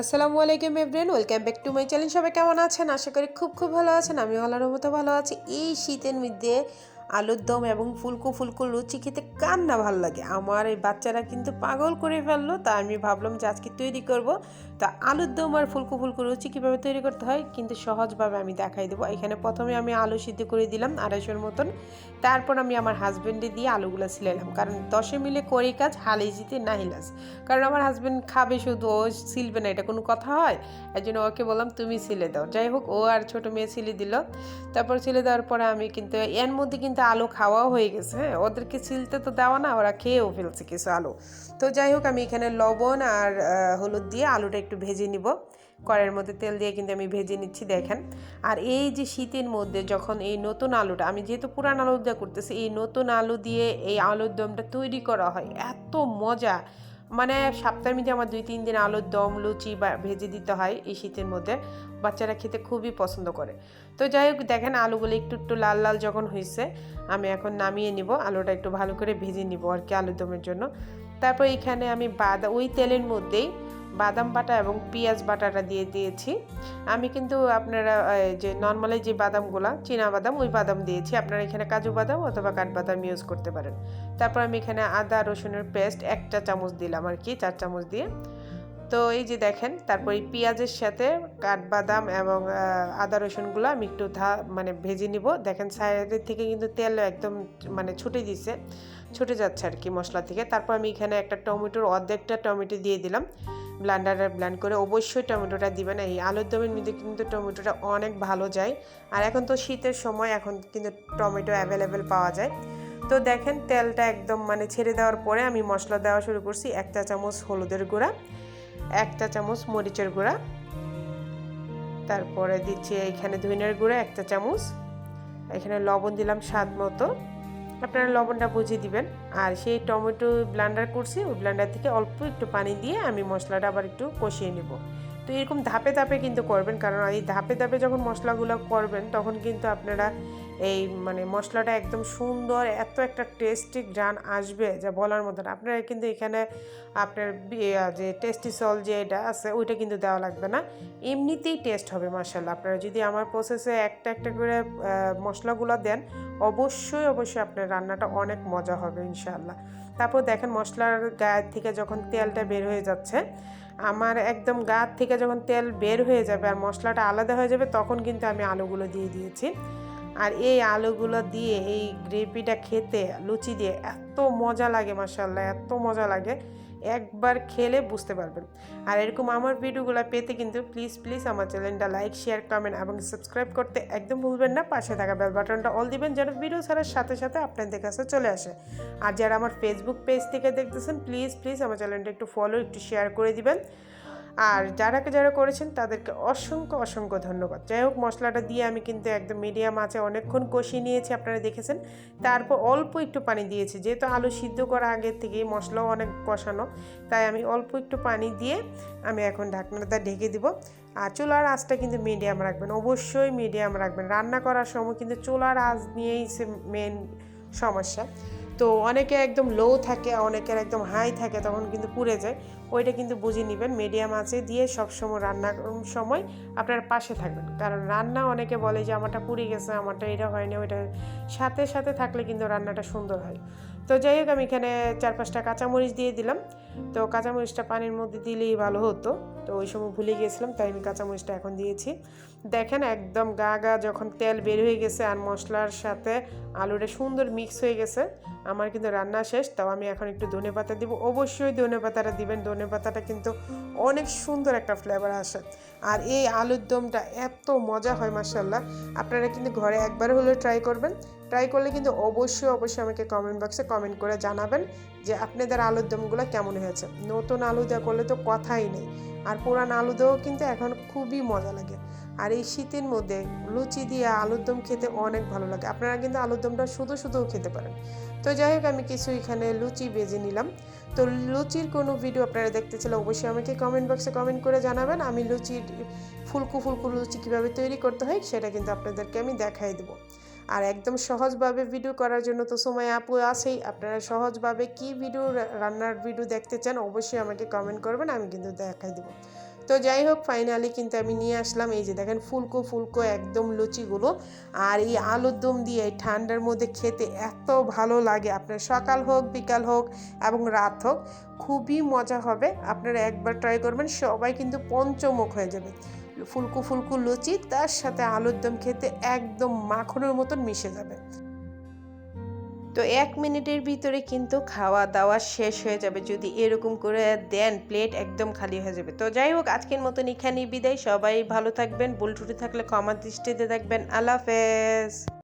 আসসালামু আলাইকুম everyone welcome back to my channel. সবাই কেমন আছেন? আশা করি খুব খুব ভালো আছেন। আমি হলার মতো ভালো আছি। এই শীতের মধ্যে আলুর দম এবং ফুলকো ফুলকো লুচি খেতে কার না ভালো লাগে। আমার এই বাচ্চারা কিন্তু পাগল করে ফেলল তা আমি ভাবলাম যে আজকে তৈরি করব। তা আলুর দম আর ফুলকো ফুলকো লুচি কীভাবে তৈরি করতে হয় কিন্তু সহজভাবে আমি দেখাই দেবো। এখানে প্রথমে আমি আলু সিদ্ধ করে দিলাম আড়াইশোর মতন। তারপর আমি আমার হাজব্যান্ডে দিয়ে আলুগুলো সিলাইলাম কারণ দশে মিলে করি কাজ, হালে জিতে না হিলাস কারণ আমার হাজব্যান্ড খাবে শুধু, ও সিলবে না, এটা কোনো কথা হয়? এই জন্য ওকে বললাম, তুমি সিলে দাও। যাই হোক, ও আর ছোটো মেয়ে সিলে দিল। তারপর সিলে দেওয়ার পরে আমি কিন্তু, এর মধ্যে কিন্তু আলু খাওয়াও হয়ে গেছে হ্যাঁ? ওদেরকে সিলতে তো দেওয়া না, ওরা খেয়েও ফেলছে কিছু আলু। তো যাই হোক, আমি এখানে লবণ আর হলুদ দিয়ে আলুটা ভেজে নিব। কড়াইয়ের মধ্যে তেল দিয়ে কিন্তু আমি ভেজে নিচ্ছি, দেখেন। আর এই যে শীতের মধ্যে যখন এই নতুন আলুটা, আমি যেহেতু পুরান আলু দিয়ে করতেছি, এই নতুন আলু দিয়ে এই আলুর দমটা তৈরি করা হয়, এত মজা। মানে সপ্তাহের মধ্যে আমার দুই তিন দিন আলুর দম, লুচি বা ভেজে দিতে হয় এই শীতের মধ্যে। বাচ্চারা খেতে খুবই পছন্দ করে। তো যাই হোক, দেখেন আলুগুলো একটু একটু লাল লাল যখন হয়েছে আমি এখন নামিয়ে নিব, আলুটা একটু ভালো করে ভেজে নিব আর কি আলুর দমের জন্য। তারপর এখানে আমি বাদা, ওই তেলের মধ্যেই বাদাম বাটা এবং পেঁয়াজ বাটাটা দিয়ে দিয়েছি। আমি কিন্তু আপনারা যে নর্মালি যে বাদামগুলো, চীনা বাদাম, ওই বাদাম দিয়েছি। আপনারা এখানে কাজু বাদাম অথবা কাঠবাদাম ইউজ করতে পারেন। তারপর আমি এখানে আদা রসুনের পেস্ট একটা চামচ দিলাম আর কি চার চামচ দিয়ে। তো এই যে দেখেন, তারপর এই পেঁয়াজের সাথে কাঠবাদাম এবং আদা রসুনগুলো আমি একটু ধা মানে ভেজে নিব। দেখেন সাইডের থেকে কিন্তু তেল একদম মানে ছুটে দিছে, ছুটে যাচ্ছে আর কি মশলা থেকে। তারপর আমি এখানে একটা টমেটোর অর্ধেকটা টমেটো দিয়ে দিলাম। ব্লান্ডারে ব্লান্ড করে অবশ্যই টমেটোটা দিবেন। এই আলুর দমের মধ্যে কিন্তু টমেটোটা অনেক ভালো যায়। আর এখন তো শীতের সময়, এখন কিন্তু টমেটো অ্যাভেলেবেল পাওয়া যায়। তো দেখেন তেলটা একদম মানে ছেড়ে দেওয়ার পরে আমি মশলা দেওয়া শুরু করছি। একটা চামচ হলুদের গুঁড়া। একটা চামচ মরিচের গুঁড়া। তারপরে দিচ্ছি এখানে ধনিয়ার গুঁড়া একটা চামচ। এখানে লবণ দিলাম স্বাদ মতো। আপনারা লবণটা বুঝিয়ে দিবেন। আর সেই টমেটো ব্লান্ডার করছি, ওই ব্লান্ডার থেকে অল্প একটু পানি দিয়ে আমি মশলাটা আবার একটু কষিয়ে নেব। তো এরকম ধাপে ধাপে কিন্তু করবেন, কারণ এই ধাপে ধাপে যখন মশলাগুলো করবেন, তখন কিন্তু আপনারা এই মানে মশলাটা একদম সুন্দর, এত একটা টেস্টি গ্রান আসবে যা বলার মতন আপনারা কিন্তু এখানে আপনার যে টেস্টি সল যে এটা আছে, ওইটা কিন্তু দেওয়া লাগবে না। এমনিতেই টেস্ট হবে মাসাল্লাহ আপনারা যদি আমার প্রসেসে একটা একটা করে মশলাগুলো দেন, অবশ্যই অবশ্যই আপনার রান্নাটা অনেক মজা হবে, ইনশাআল্লাহ। তারপর দেখেন মশলার গায়ের থেকে যখন তেলটা বের হয়ে যাচ্ছে, আমার একদম গা থেকে যখন তেল বের হয়ে যাবে আর মশলাটা আলাদা হয়ে যাবে, তখন কিন্তু আমি আলুগুলো দিয়ে দিয়েছি। আর এই আলুগুলো দিয়ে, এই গ্রেভিটা খেতে লুচি দিয়ে এত মজা লাগে মাসাল্লাহ এত মজা লাগে। একবার খেলে বুঝতে পারবেন। আর এরকম আমার ভিডিওগুলো পেতে কিন্তু প্লিজ প্লিজ আমার চ্যানেলটা লাইক শেয়ার কমেন্ট এবং সাবস্ক্রাইব করতে একদম ভুলবেন না। পাশে থাকা বেল বাটনটা অল দিবেন যেন ভিডিও ছাড়ার সাথে সাথে আপনাদের কাছে চলে আসে। আর যারা আমার ফেসবুক পেজ থেকে দেখতেছেন প্লিজ প্লিজ আমার চ্যানেলটা একটু ফলো একটু শেয়ার করে দিবেন। আর যারা যারা করেছেন তাদেরকে অসংখ্য অসংখ্য ধন্যবাদ। যাই হোক, মশলাটা দিয়ে আমি কিন্তু একদম মিডিয়াম আছে অনেকক্ষণ কষিয়ে নিয়েছি, আপনারা দেখেছেন। তারপর অল্প একটু পানি দিয়েছি, যেহেতু আলু সিদ্ধ করা আগের থেকেই মশলাও অনেক কষানো, তাই আমি অল্প একটু পানি দিয়ে আমি এখন ঢাকনাটা ঢেকে দিব। আর চুলার আঁচটা কিন্তু মিডিয়াম রাখবেন, অবশ্যই মিডিয়াম রাখবেন। রান্না করার সময় কিন্তু চুলার আঁচ নিয়েই সে মেন সমস্যা। তো অনেকে একদম লো থাকে, অনেকের একদম হাই থাকে, তখন কিন্তু পুড়ে যায়। ওইটা কিন্তু বুঝে নেবেন মিডিয়াম আছে দিয়ে সবসময় রান্নার সময় আপনার পাশে থাকবেন। কারণ রান্না অনেকে বলে যে, আমারটা পুড়ে গেছে, আমারটা এটা হয়নি, ওইটা সাথে সাথে থাকলে কিন্তু রান্নাটা সুন্দর হয়। তো যাই হোক, আমি এখানে চার পাঁচটা কাঁচামরিচ দিয়ে দিলাম। তো কাঁচামরিচটা পানির মধ্যে দিলেই ভালো হতো। তো ওই সময় ভুলে গিয়েছিলাম, তাই আমি কাঁচামরিচটা এখন দিয়েছি। দেখেন একদম গা গা যখন তেল বের হয়ে গেছে আর মশলার সাথে আলুটা সুন্দর মিক্স হয়ে গেছে, আমার কিন্তু রান্না শেষ, তাও আমি এখন একটু ধনে পাতা দিব। অবশ্যই ধনে পাতাটা দিবেন, ধনে পাতাটা কিন্তু অনেক সুন্দর একটা ফ্লেভার আসে। আর এই আলুর দমটা এত মজা হয় মাসাল্লাহ আপনারা কিন্তু ঘরে একবার হলেও ট্রাই করবেন। ট্রাই করলে কিন্তু অবশ্যই অবশ্যই আমাকে কমেন্ট বক্সে কমেন্ট করে জানাবেন যে আপনাদের আলুর দমগুলো কেমন হয়েছে নতুন আলু দেওয়া করলে তো কথাই নেই। আর পুরান আলু দেওয়াও কিন্তু এখন খুবই মজা লাগে। আর এই শীতের মধ্যে লুচি দিয়ে আলুর দম খেতে অনেক ভালো লাগে। আপনারা কিন্তু আলুর দমটা শুধু শুধুও খেতে পারেন। তো যাই হোক, আমি কিছু এখানে লুচি বেজে নিলাম। তো লুচির কোনো ভিডিও আপনারা দেখতে চাইলে অবশ্যই আমাকে কমেন্ট বক্সে কমেন্ট করে জানাবেন। আমি লুচির ফুলকু ফুলকু লুচি কীভাবে তৈরি করতে হয় সেটা কিন্তু আপনাদেরকে আমি দেখাই দেবো। আর একদম সহজভাবে ভিডিও করার জন্য তো সময় আপু আছেই। আপনারা সহজভাবে কি ভিডিও রান্নার ভিডিও দেখতে চান অবশ্যই আমাকে কমেন্ট করবেন, আমি কিন্তু দেখাই দেবো। তো যাই হোক ফাইনালি কিন্তু আমি নিয়ে আসলাম এই যে দেখেন ফুলকো ফুলকো একদম লুচিগুলো। আর এই আলুর দম দিয়ে এই ঠান্ডার মধ্যে খেতে এত ভালো লাগে। আপনার সকাল হোক, বিকাল হোক এবং রাত হোক, খুবই মজা হবে। আপনারা একবার ট্রাই করবেন, সবাই কিন্তু পঞ্চমুখ হয়ে যাবে। ফুলকো ফুলকু লুচি, তার সাথে আলুর দম খেতে একদম মাখনের মতন মিশে যাবে। তো এক মিনিটের ভিতরে কিন্তু খাওয়া দাওয়া শেষ হয়ে যাবে। যদি এরকম করে দেন, প্লেট একদম খালি হয়ে যাবে। তো যাই হোক, আজকের মতন এখানেই বিদায়। সবাই ভালো থাকবেন বুলটুটি থাকলে ক্ষমা দৃষ্টিতে থাকবেন আল্লাহ হাফেজ।